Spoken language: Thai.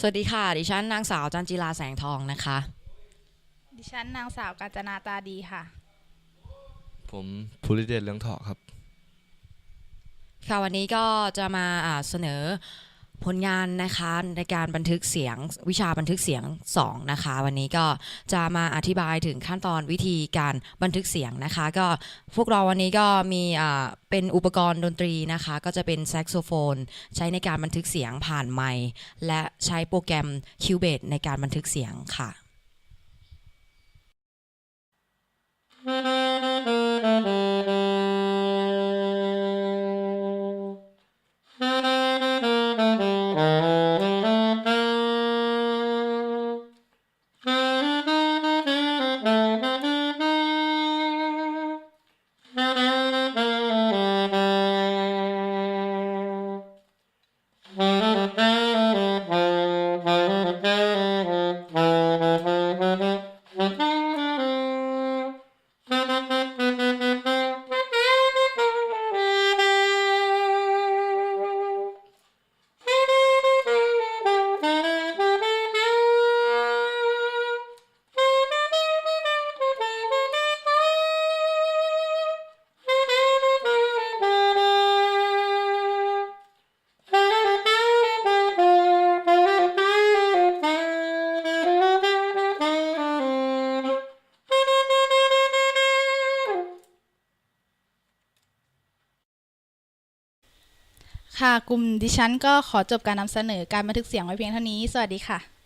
สวัสดีค่ะ ดิฉันนางสาวจันจิลาแสงทองนะคะ ดิฉันนางสาวกาญจนาตาดีค่ะ ผมภูริเดชเลืองเถาะครับ ค่ะวันนี้ก็จะมาอ่าเสนอ ผลงานนะคะในการบันทึกเสียงวิชาบันทึกเสียง 2 นะคะ วันนี้ก็จะมาอธิบายถึงขั้นตอนวิธีการบันทึกเสียงนะคะ ก็พวกเราวันนี้ก็มีอ่าเป็นอุปกรณ์ดนตรีนะคะ ก็จะเป็นแซกโซโฟน ใช้ในการบันทึกเสียงผ่านไมค์และใช้โปรแกรม Cubase ในการบันทึกเสียงค่ะ ค่ะ กลุ่มดิฉันก็ขอจบการนำเสนอการบันทึกเสียงไว้เพียงเท่านี้ สวัสดีค่ะ